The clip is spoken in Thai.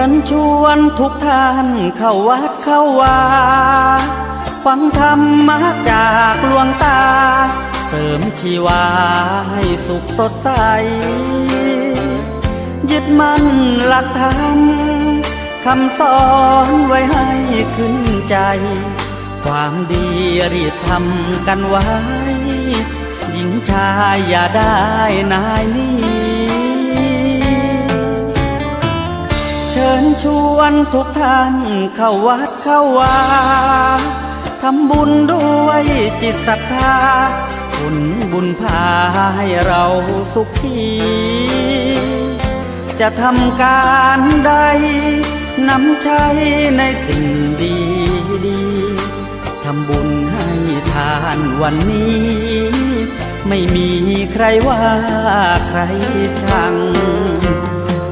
ชิญชวนทุกท่านเข้าวัดเข้าวาฟังธรรมะจากหลวงตา เสริมชีวาให้สุขสดใส ยึดมั่นหลักธรรมคำสอนไว้ให้ขึ้นใจ ความดีรีบทำกันไว้ หญิงชายอย่าได้นายนี้ ชิญชวนทุกท่านเข้าวัดเข้าวาทำบุญด้วยจิตศรัทธาผลบุญพาให้เราสุขี จะทำการใดนำใช้ในสิ่งดีดีทำบุญให้ทานวันนี้ ไม่มีใครว่าใครชัง